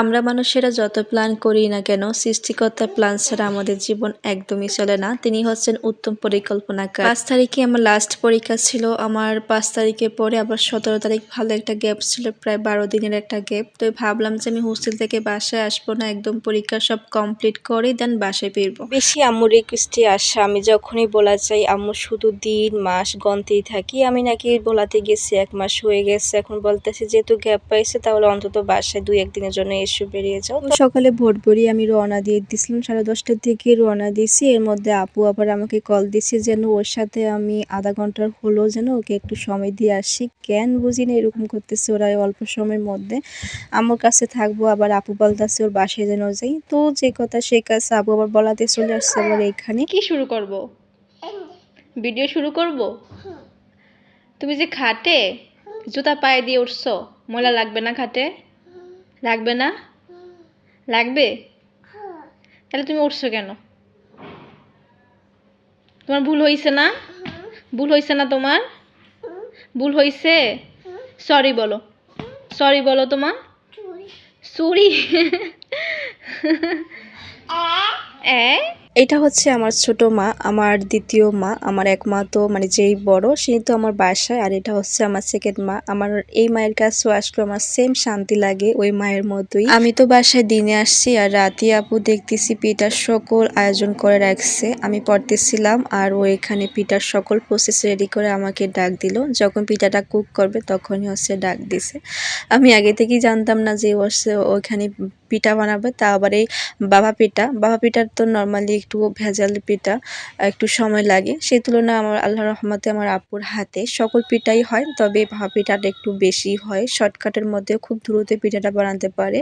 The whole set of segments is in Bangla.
আমরা মানুষেরা যত প্ল্যান করি না কেন, সৃষ্টিকর্তার প্ল্যান ছাড়া আমাদের জীবন একদমই চলে না। তিনি হচ্ছেন উত্তম পরিকল্পনাকার। পাঁচ তারিখে আমার লাস্ট পরীক্ষা ছিল। আমার পাঁচ তারিখে পরে আবার সতেরো তারিখ ভালো একটা গ্যাপ ছিল, প্রায় বারো দিনের একটা গ্যাপ তো ভাবলাম যে আমি হোস্টেল থেকে বাসায় আসব না, একদম পরীক্ষা সব কমপ্লিট করে দেন বাসায় ফিরবো। বেশি আম্মুর রিকোয়েস্টে আসা। আমি যখনই বলা চাই, আম্মু, শুধু দিন, মাস, গন্তেই থাকি। আমি নাকি বলাতে গেছি, এক মাস হয়ে গেছে। এখন বলতেছি, যেহেতু গ্যাপ পাইছে, তাহলে অন্তত বাসায় দুই একদিনের জন্য এসে বেরিয়ে যাও। তো সকালে ভোর ভোরই আমি রওনা দিয়ে দিছিলাম সাড়ে দশটার দিকে রওনা দিয়েছি। এর মধ্যে আপু আবার আমাকে কল দিছে যেন ওর সাথে আমি আধা ঘণ্টার হলো যেন ওকে একটু সময় দিয়ে আসি। কেন বুঝি না এরকম করতেছে ওরা অল্প সময়ের মধ্যে। আমার কাছে থাকব আবার আপু বলতেছে ওর বাসায় যেন যাই। তো যে কথা সেই কাজ আপু আবার বলাতে চলে আসছে আবার এখানে। কি শুরু করব? ভিডিও শুরু করব? তুমি যে খাটে জুতা পায়ে দিয়ে উঠছো ময়লা লাগবে না খাটে? লাগবে না? লাগবে? তাহলে তুমি উঠছো কেন? তোমার ভুল হয়েছে না? ভুল হয়েছে না তোমার? ভুল হয়েছে সরি বলো। সরি বলো তোমার? সরি এ এটা হচ্ছে আমার ছোট মা, আমার দ্বিতীয় মা, আমার এক মা তো মানে যেই বড় সেই তো আমার বাসায়। আর এটা হচ্ছে আমার সেকেন্ড মা। আমার এই মায়ের কাছেও আসলে আমার সেম শান্তি লাগে ওই মায়ের মতোই। আমি তো বাসায় দিনে আসছি আর রাতে আপু দেখতেছি পিঠার সকল আয়োজন করে রাখছে। আমি পড়তেছিলাম আর ও এখানে পিঠার সকল প্রসেস রেডি করে আমাকে ডাক দিল। যখন পিঠাটা কুক করবে তখনই হচ্ছে ডাক দিছে। আমি আগে থেকেই জানতাম না যে ও হচ্ছে ওইখানে পিঠা বানাবে। তা আবার এই বাবা পিঠা, বাবা পিঠার তো নর্মালি একটু ভেজাল পিঠা একটু সময় লাগে। সেই তুলনায় আমার আল্লাহ রহমতে আমার আপুর হাতে সকল পিঠাই হয় তবে ভাপা পিঠাটা একটু বেশি হয়। শর্টকাটের মধ্যে খুব দ্রুত পিঠাটা বানাতে পারে।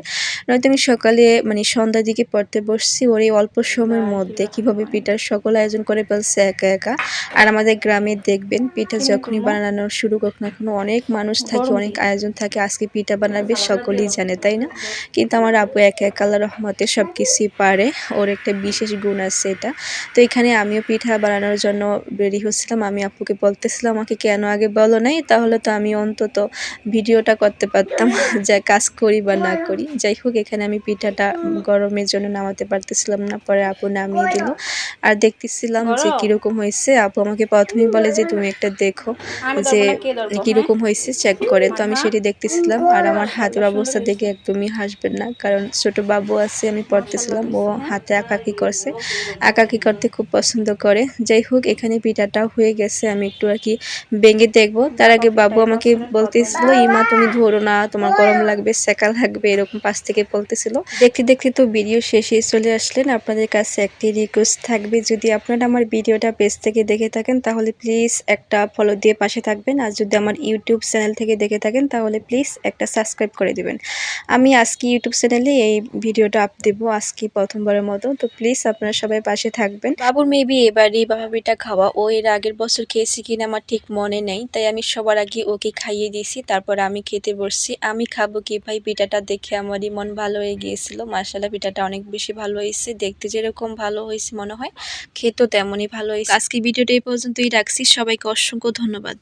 নয়তো আমি সকালে মানে সন্ধ্যার দিকে পড়তে বসছি ওর এই অল্প সময়ের মধ্যে কীভাবে পিঠার সকল আয়োজন করে ফেলছে একা একা। আর আমাদের গ্রামে দেখবেন পিঠা যখনই বানানো শুরু হোক না কোনো অনেক মানুষ থাকে অনেক আয়োজন থাকে আজকে পিঠা বানাবে সকলেই জানে তাই না? কিন্তু আমার আপু একা একা আল্লাহ রহমতে সব কিছুই পারে। ওর একটা বিশেষ গুণ আছে। এটা। তো এখানে আমিও পিঠা বানানোর জন্য রেডি হচ্ছিলাম। আমি আপুকে বলতেছিলাম আমাকে কেন আগে বলো নাই? তাহলে তো আমি অন্তত ভিডিওটা করতে পারতাম যা কাজ করি বা না করি। যাই হোক এখানে আমি পিঠাটা গরমের জন্য নামাতে পারতেছিলাম না পরে আপু নামিয়ে দিল। আর দেখতেছিলাম যে কীরকম হয়েছে। আপু আমাকে প্রথমেই বলে যে তুমি একটা দেখো যে কীরকম হয়েছে চেক করে। তো আমি সেটি দেখতেছিলাম। আর আমার হাতের অবস্থা দেখে একদমই হাসবেন না কারণ ছোট বাবু আছে আমি পড়তেছিলাম। ও হাতে আঁকাকি করছে। আঁকাকি করতে খুব পছন্দ করে। যাই হোক, এখানে পিঠাটাও হয়ে গেছে, আমি একটু আর কি ভেঙে দেখব। তার আগে বাবু আমাকে বলতেছিল, ইমা, তুমি ধরো না, তোমার গরম লাগবে সেকা লাগবে, এরকম পাশ থেকে বলতেছিল। দেখতে দেখতে তো ভিডিও শেষে চলে আসলেন। আপনাদের কাছে একটি রিকোয়েস্ট থাকবে, যদি আপনারা আমার ভিডিওটা পেজ থেকে দেখে থাকেন, তাহলে প্লিজ একটা ফলো দিয়ে পাশে থাকবেন। আর যদি আমার ইউটিউব চ্যানেল থেকে দেখে থাকেন, তাহলে প্লিজ একটা সাবস্ক্রাইব করে দিবেন। আমি আজকে ইউটিউব চ্যানেলে এই ভিডিওটা আপ দেবো, আজকে প্রথমবারের মতো। তো প্লিজ আপনারা সবাই পাশে থাকবেন। বাবুর মেবি এবারই বাবাবিটা খাওয়া। ও এর আগের বছর খেয়েছি কিনা আমার ঠিক মনে নেই, তাই আমি সবার আগে ওকে খাইয়ে দিয়েছি, তারপর আমি খেতে বসছি। আমি খাব কি ভাই? পিঠাটা দেখে আমারই মন ভালো হয়ে গিয়েছিল। মার্শাল্লাহ পিঠাটা অনেক বেশি ভালো হয়েছে। দেখতে যেরকম ভালো হয়েছে মনে হয়, খেতেও তেমনই ভালো হয়েছে। আজকে ভিডিওটা এই পর্যন্তই রাখছি। সবাইকে অসংখ্য ধন্যবাদ।